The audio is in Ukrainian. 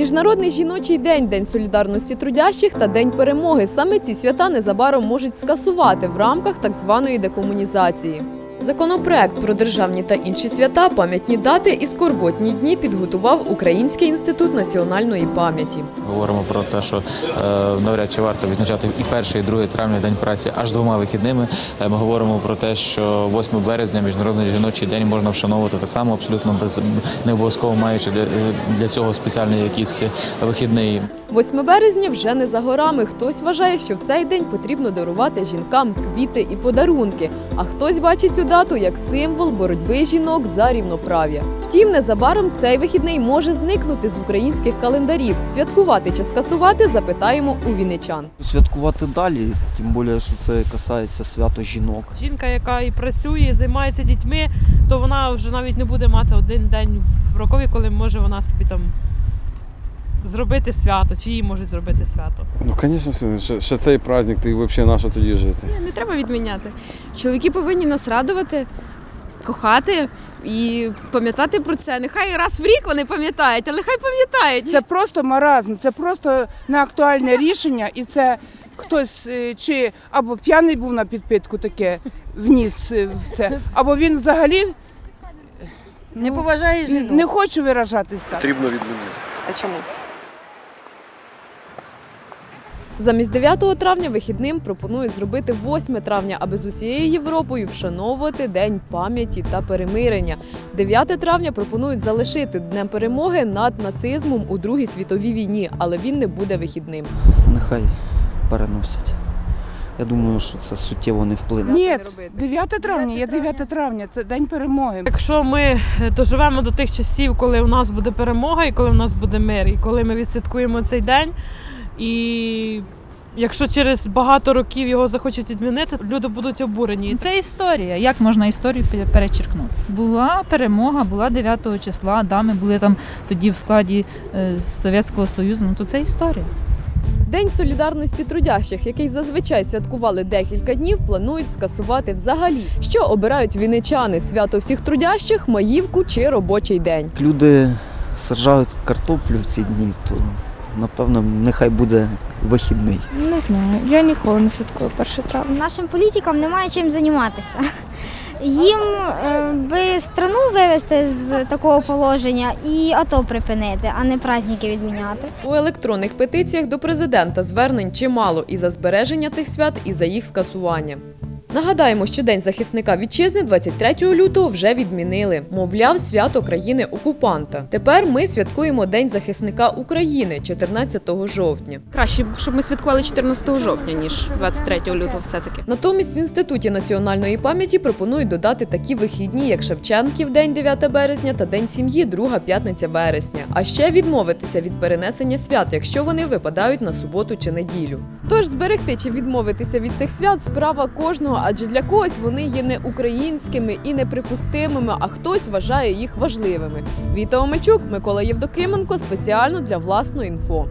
Міжнародний жіночий день, День солідарності трудящих та День перемоги. Саме ці свята незабаром можуть скасувати в рамках так званої декомунізації. Законопроект про державні та інші свята, пам'ятні дати і скорботні дні підготував Український інститут національної пам'яті. Говоримо про те, що е, навряд чи варто відзначати і 1, і 2 травня День праці аж двома вихідними. Е, Ми говоримо про те, що 8 березня, міжнародний жіночий день можна вшановувати так само, абсолютно без не обов'язково маючи для, для цього спеціальний якийсь вихідний. 8 березня вже не за горами. Хтось вважає, що в цей день потрібно дарувати жінкам квіти і подарунки, а хтось бачить цю дату як символ боротьби жінок за рівноправ'я. Втім, незабаром цей вихідний може зникнути з українських календарів. Святкувати чи скасувати запитаємо у вінничан. Святкувати далі, тим більше, що це касається свято жінок. Жінка, яка і працює, і займається дітьми, то вона вже навіть не буде мати один день в рокові, коли може вона собі там зробити свято, чи їй можуть зробити свято. Ну, звісно, ще, ще цей праздник, ти взагалі на що тоді жити? Ні, Не треба відміняти. Чоловіки повинні нас радувати, кохати і пам'ятати про це. Нехай раз в рік вони пам'ятають, але хай пам'ятають. Це просто маразм, це просто неактуальне рішення, і це хтось е, чи або п'яний був на підпитку таке вніс е, в це, або він взагалі Не поважає жінок. не хочу виражатись так. Потрібно відмінити. А чому? Замість 9 травня вихідним пропонують зробити 8 травня, аби з усією Європою вшановувати День пам'яті та перемирення. 9 травня пропонують залишити днем перемоги над нацизмом у Другій світовій війні, але він не буде вихідним. Нехай переносять. Я думаю, що це суттєво не вплине. Ні, 9 травня, є 9 травня, це день перемоги. Якщо ми е, доживемо до тих часів, коли у нас буде перемога і коли у нас буде мир, і коли ми відсвяткуємо цей день, і якщо через багато років його захочуть відмінити, люди будуть обурені. Це історія. Як можна історію перечеркнути? Була перемога, була 9 числа. Да, ми були там тоді в складі е, Совєтського Союзу. Ну то це історія. День солідарності трудящих, який зазвичай святкували декілька днів, планують скасувати взагалі. Що обирають вінничани? Свято всіх трудящих, маївку чи робочий день? Люди саджають картоплю в ці дні, то напевно нехай буде вихідний. Не знаю, я ніколи не святкую 1 травня. Нашим політикам немає чим займатися. Їм е, би страну вивести з такого положення і АТО припинити, а не праздники відміняти. У електронних петиціях до президента звернень чимало і за збереження цих свят, і за їх скасування. Нагадаємо, що День захисника вітчизни 23 лютого вже відмінили. Мовляв, свято країни окупанта. Тепер ми святкуємо День захисника України 14 жовтня. Краще, щоб ми святкували 14 жовтня, ніж 23 лютого все-таки. Натомість в інституті національної пам'яті пропонують додати такі вихідні, як Шевченків День 9 березня та День сім'ї, друга п'ятниця вересня. А ще відмовитися від перенесення свят, якщо вони випадають на суботу чи неділю. Тож зберегти чи відмовитися від цих свят справа кожного, адже для когось вони є не українськими і неприпустимими, а хтось вважає їх важливими. Віта Омельчук, Микола Євдокименко спеціально для власної інфо.